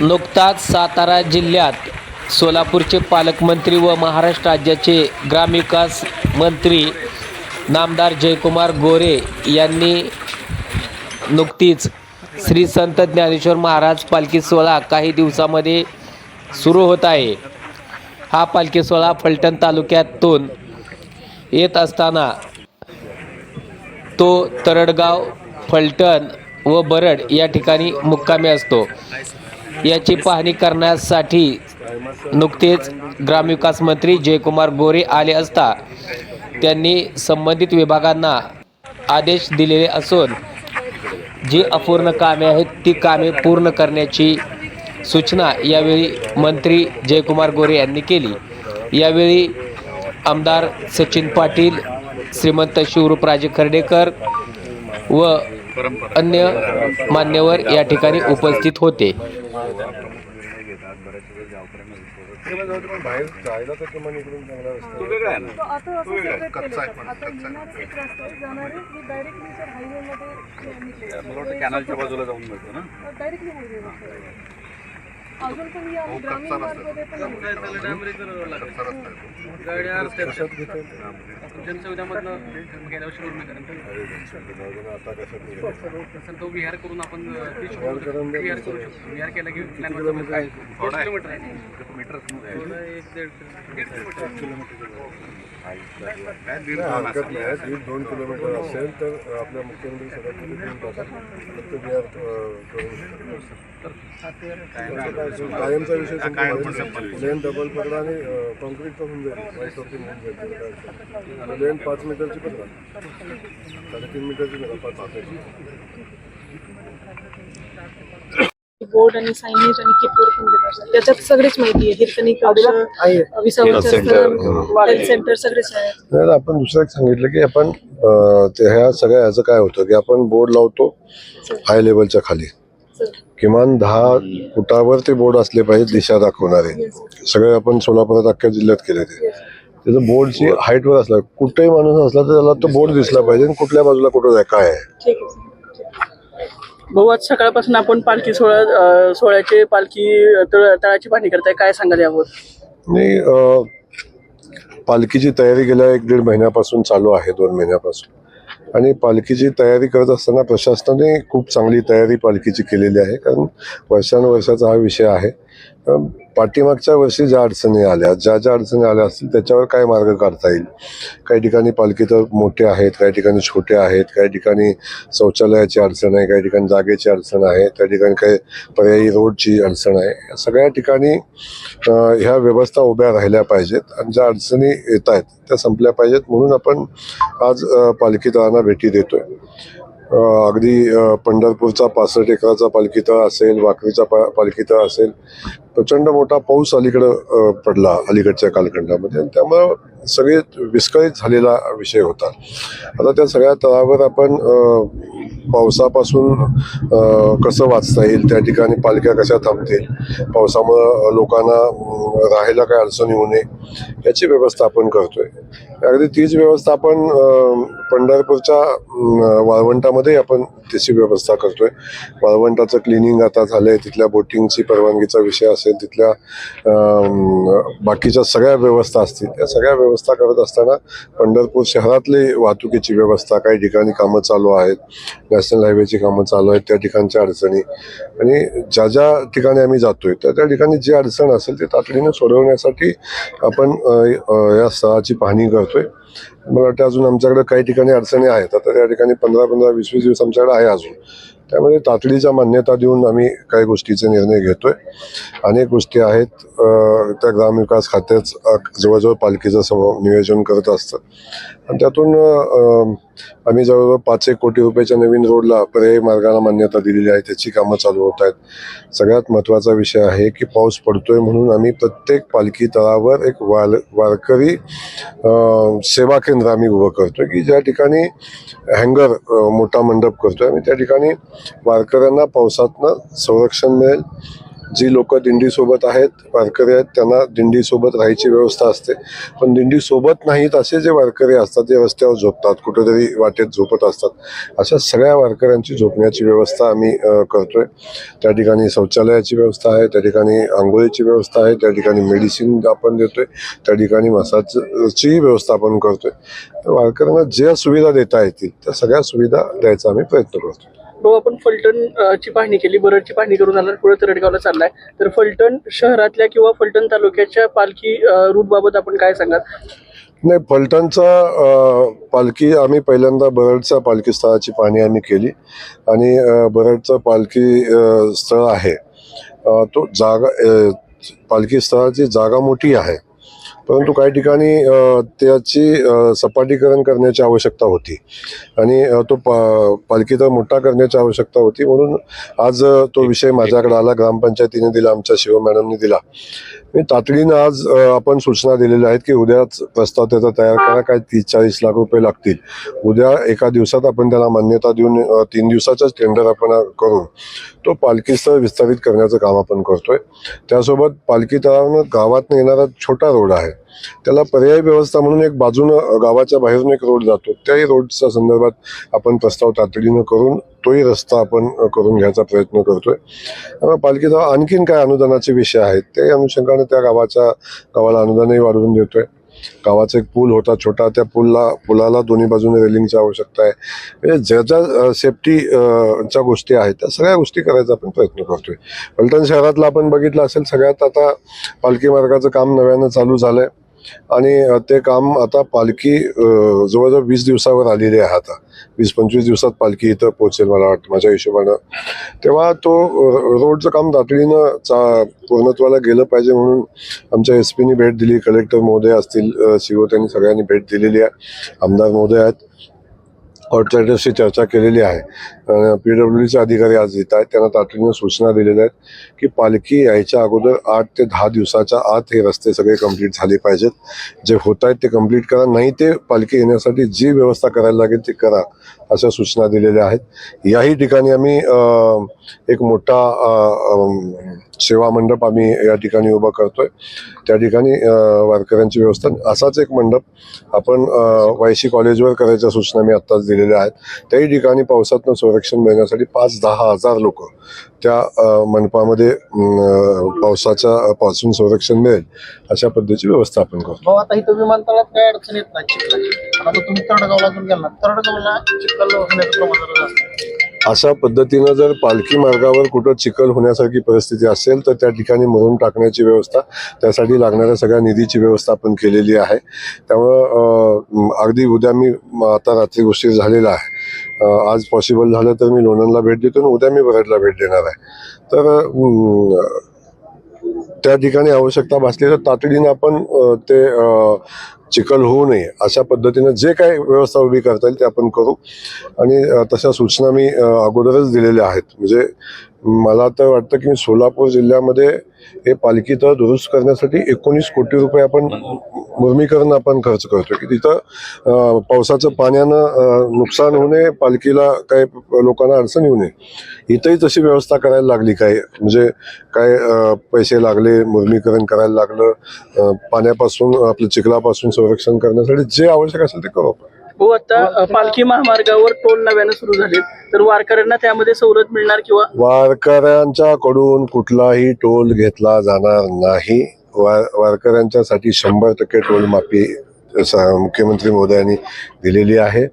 नुकताच सातारा जिल्ह्यात सोलापूरचे पालकमंत्री व महाराष्ट्र राज्याचे ग्रामविकास मंत्री नामदार जयकुमार गोरे यांनी नुकतीच श्री संत ज्ञानेश्वर महाराज पालखी सोहळा काही दिवसामध्ये सुरू होत आहे. हा पालखी सोहळा फलटण तालुक्यातून येत असताना तो तरडगाव फलटण व बरड या ठिकाणी मुक्कामी असतो. याची पाहणी करण्यासाठी नुकतेच ग्रामविकास मंत्री जयकुमार गोरे आले असता त्यांनी संबंधित विभागांना आदेश दिलेले असून जी अपूर्ण कामे आहेत ती कामे पूर्ण करण्याची सूचना यावेळी मंत्री जयकुमार गोरे यांनी केली. यावेळी आमदार सचिन पाटील श्रीमंत शिवरूपराजे खर्डेकर व अन्य मान्यवर या ठिकाणी उपस्थित होते. बाहेर जायला तर तुम्हाला इकडून चांगला रस्ता तो वेगळा आहे ना तो आता असं सेपरेट कच्चा आहे केलं. पण, आता कच्चा आहे. येणारे एक रस्ता आहे, जाणारे की डायरेक्टली सर हायवेमध्ये मला वाटतं कॅनलच्या बाजूला जाऊन मिळतो ना. डायरेक्टली अजून पण या हो, ग्रामीण भागमध्ये पण तो. विहार करून आपण तीस विहार. विहार करू शकतो. विहार केला की प्लॅन किलोमीटर दोन किलोमीटर आहे. दोन असेल. किलोमीटर तर आपल्या मुख्यमंत्री बिहार अं, करू शकतो. कायमचा विषय लेन डबल पकडा आणि कॉन्क्रीट तर होऊन जाईल वाईट होऊन जाईल. लेन पाच मीटरची पकडा साडेतीन मीटरची नका पाच मीटरची. बोर्ड आणि सायनेज आणि किटवर पण देत असतात त्याच्यात सगळीच माहिती आहे. हिरकणी सेंटर सगळेच आहे नाही आपण दुसरं एक सांगितलं की आपण ह्या सगळ्या ह्याचं काय होतं की आपण बोर्ड लावतो हाय लेवलच्या खाली. किमान दहा फुटावर ते बोर्ड असले पाहिजे दिशा दाखवणारे. सगळे आपण सोलापुरात अख्ख्या जिल्ह्यात केले ते. त्याचं बोर्डची हाईटवर असला कुठेही माणूस असला तर त्याला तो बोर्ड दिसला पाहिजे आणि कुठल्या बाजूला कुठं आहे काय आहे. भाऊ आज सकाळपासून आपण पालखी सोहळा सोहळ्याचे पालखी तळ- तळाची पाहणी करताय. काय सांगाल यावर? अं, पालखीची तयारी गेल्या एक दीड महिन्यापासून चालू आहे दोन महिन्यापासून. आणि पालखीची तयारी करत असताना प्रशासनाने खूप चांगली तयारी पालखीची केलेली आहे कारण वर्षानुवर्षाचा हा विषय आहे. पाठीमागच्या वर्षी ज्या अडचणी आल्या ज्या ज्या अडचणी आल्या असतील त्याच्यावर काय मार्ग काढता येईल? काही ठिकाणी पालखी तर मोठे आहेत काही ठिकाणी छोटे आहेत काही ठिकाणी शौचालयाची अडचण आहे काही ठिकाणी जागेची अडचण आहे त्या ठिकाणी काही पर्यायी रोडची अडचण आहे. सगळ्या ठिकाणी ह्या व्यवस्था उभ्या राहिल्या पाहिजेत आणि ज्या अडचणी येत आहेत त्या संपल्या पाहिजेत म्हणून आपण आज अं, भेटी देतोय. अगदी पंढरपूरचा पासष्ट एकराचा पालखीतळ असेल वाकरीचा पा पालखीतळ असेल प्रचंड मोठा पाऊस अलीकडं पडला अलीकडच्या कालखंडामध्ये. आणि त्यामुळं सगळे विस्कळीत झालेला विषय होता. आता त्या सगळ्या तळावर आपण पावसापासून कसं वाचता येईल त्या ठिकाणी पालख्या कशा थांबतील पावसामुळं लोकांना राहायला काय अडचण येऊ नये याची व्यवस्था आपण करतोय. अगदी तीच व्यवस्था आपण पंढरपूरच्या वाळवंटामध्ये आपण त्याची व्यवस्था करतोय. वाळवंटाचं क्लिनिंग आता झालंय तिथल्या बोटिंगची परवानगीचा विषय असेल तिथल्या बाकीच्या सगळ्या व्यवस्था असतील. त्या सगळ्या व्यवस्था करत असताना पंढरपूर शहरातली वाहतुकीची व्यवस्था काही ठिकाणी कामं चालू आहेत. नॅशनल हायवेची कामं चालू आहेत त्या ठिकाणच्या अडचणी. आणि ज्या ज्या ठिकाणी आम्ही जातोय त्या त्या ठिकाणी जी अडचण असेल ते तातडीने सोडवण्यासाठी आपण या स्थळाची पाहणी करतोय. मला वाटतं अजून आमच्याकडे काही ठिकाणी अडचणी आहेत. आता त्या ठिकाणी पंधरा पंधरा वीस वीस दिवस आमच्याकडे आहे अजून. त्यामध्ये तातडीच्या मान्यता देऊन आम्ही काही गोष्टीचे निर्णय घेतोय. अनेक गोष्टी आहेत त्या ग्रामविकास खात्याच जवळजवळ पालखीचं सम नियोजन करत असतं. आणि त्यातून आम्ही जवळजवळ पाच एक कोटी रुपयाच्या नवीन रोडला पर्यायी मार्गाला मान्यता दिलेली आहे. त्याची कामं चालू होत आहेत. सगळ्यात महत्त्वाचा विषय आहे की पाऊस पडतोय म्हणून आम्ही प्रत्येक पालखी तळावर एक वाल वारकरी सेवा केंद्र आम्ही उभं करतोय की ज्या ठिकाणी हँगर मोठा मंडप करतोय. आम्ही त्या ठिकाणी वारकऱ्यांना पावसातनं संरक्षण मिळेल. जी लोक दिंडीसोबत आहेत वारकरी आहेत त्यांना दिंडीसोबत राहायची व्यवस्था असते. पण दिंडीसोबत नाहीत असे जे वारकरी असतात जे रस्त्यावर झोपतात कुठेतरी वाटेत झोपत असतात अशा सगळ्या वारकऱ्यांची झोपण्याची व्यवस्था आम्ही करतोय. त्या ठिकाणी शौचालयाची व्यवस्था आहे त्या ठिकाणी आंघोळीची व्यवस्था आहे त्या ठिकाणी मेडिसिन आपण देतोय त्या ठिकाणी मसाजची व्यवस्था आपण करतोय. तर वारकऱ्यांना ज्या सुविधा देता येतील त्या सगळ्या सुविधा द्यायचा आम्ही प्रयत्न करतो भाऊ आपण फलटण ची पाहणी केली बरडची पाहणी करून आला पुढे तरडगावला चाललाय. तर फलटण शहरातल्या किंवा फलटण तालुक्याच्या पालखी रूट बाबत आपण काय सांगाल? नाही फलटणचा पालखी आम्ही पहिल्यांदा बरडचा पालखी स्थळाची पाहणी आम्ही केली. आणि बरडचं पालखी स्थळ आहे. तो जागा पालखी स्थळाची जागा मोठी आहे. परंतु काही ठिकाणी त्याची सपाटीकरण करण्याची आवश्यकता होती. आणि तो पा पालखी तर मोठा करण्याची आवश्यकता होती. म्हणून आज तो विषय माझ्याकडे आला. ग्रामपंचायतीने दिला आमच्या शिव मॅडमने दिला. मी तातडीनं आज आपण सूचना दिलेल्या आहेत की उद्याच प्रस्ताव त्याचा तयार करा. काय तीस चाळीस लाख रुपये लागतील. उद्या एका दिवसात आपण त्याला मान्यता देऊन तीन दिवसाचाच टेंडर आपण करून तो पालखी स्थळ विस्तारित करण्याचं काम आपण करतोय. त्यासोबत पालखी तळावनं गावात येणारा छोटा रोड आहे. त्याला पर्यायी व्यवस्था म्हणून एक बाजूनं गावाच्या बाहेरून एक रोड जातो. त्याही रोडच्या संदर्भात आपण प्रस्ताव तातडीनं करून तोही रस्ता आपण करून घ्यायचा प्रयत्न करतोय. त्यामुळे पालखीचा आणखीन काय अनुदानाचे विषय आहेत ते अनुषंगाने त्या गावाच्या गावाला अनुदानही वाढवून देतोय. गावाचा एक पूल होता छोटा त्या पूलला पुलाला दोन्ही बाजूने रेलिंगची आवश्यकता आहे. म्हणजे ज्या ज्या सेफ्टी च्या गोष्टी आहेत त्या सगळ्या गोष्टी करायचा आपण प्रयत्न करतोय. पलटण शहरातला आपण बघितलं असेल सगळ्यात आता पालखी मार्गाचं काम नव्यानं चालू झालंय. आणि ते काम आता पालखी जवळजवळ वीस दिवसावर आलेली आहे आता. वीस पंचवीस दिवसात पालखी इथं पोहोचेल मला वाटतं माझ्या हिशोबानं. तेव्हा तो रोडचं काम तातडीनं चा पूर्णत्वाला गेलं पाहिजे म्हणून आमच्या एस पीनी भेट दिली कलेक्टर महोदय असतील सीओ त्यांनी सगळ्यांनी भेट दिलेली आहे आमदार महोदय आहेत. कॉन्ट्रॅक्टरशी चर्चा केलेली आहे. पी डब्ल्यू अधिकारी आज येत आहेत. त्यांना तातडीनं सूचना दिलेल्या आहेत की पालखी यायच्या अगोदर आठ ते दहा दिवसाच्या आत हे रस्ते सगळे कंप्लीट झाले पाहिजेत. जे होत आहेत ते कंप्लीट करा. नाही ते पालखी येण्यासाठी जी व्यवस्था करायला लागेल ती करा अशा सूचना दिलेल्या आहेत. याही ठिकाणी आम्ही एक मोठा सेवा मंडप आम्ही या ठिकाणी उभा करतोय. त्या ठिकाणी वारकऱ्यांची व्यवस्था. असाच एक मंडप आपण अ, वायशी कॉलेजवर करायच्या सूचना मी आत्ताच दिलेल्या आहेत. त्याही ठिकाणी पावसातनं आरक्षण मिळण्यासाठी पाच दहा हजार लोक त्या मनपामध्ये पावसाच्या पासून संरक्षण मिळेल अशा पद्धतीची व्यवस्था आपण करतो आता इथं विमानतळात काय अडचण येत नाही चिखलाची? आता तुम्ही तरडगावला गेला तरडगावला चिखल होण्याचं प्रमाण जास्त अशा पद्धतीनं जर पालखी मार्गावर कुठं चिखल होण्यासारखी परिस्थिती असेल तर त्या ठिकाणी मरून टाकण्याची व्यवस्था त्यासाठी लागणाऱ्या सगळ्या निधीची व्यवस्था आपण केलेली आहे. त्यामुळं अगदी उद्या मी आता रात्री उशीर झालेला आहे. आज पॉसिबल झालं तर मी लोणंदला भेट देतो आणि उद्या मी बरडला भेट देणार आहे. तर त्या ठिकाणी आवश्यकता भासली तर तातडीनं आपण ते चिखल होऊ नये अशा पद्धतीनं जे काही व्यवस्था उभी करता येईल ते आपण करू. आणि तशा सूचना मी अगोदरच दिलेल्या आहेत. म्हणजे मला तर वाटतं की सोलापूर जिल्ह्यामध्ये हे पालखी तळ दुरुस्त करण्यासाठी एकोणीस कोटी रुपये आपण मुर्मीकरण आपण खर्च करतो की तिथं पावसाचं पाण्यानं नुकसान होऊ नये पालखीला काही लोकांना अडचण येऊ नये. इथंही तशी व्यवस्था करायला लागली काय? म्हणजे काय पैसे लागले मुर्मीकरण करायला लागलं पाण्यापासून आपलं चिखलापासून संरक्षण करण्यासाठी जे आवश्यक असेल ते करू आपण. भाऊ आता पालखी महामार्गावर टोल नव्याने सुरू झाले तर वारकऱ्यांना त्यामध्ये सवलत मिळणार किंवा? वारकऱ्यांच्या कडून कुठलाही टोल घेतला जाणार नाही. वार वारकऱ्यांच्यासाठी शंभर टक्के टोल माफी मुख्यमंत्री महोदयांनी दिलेली आहे.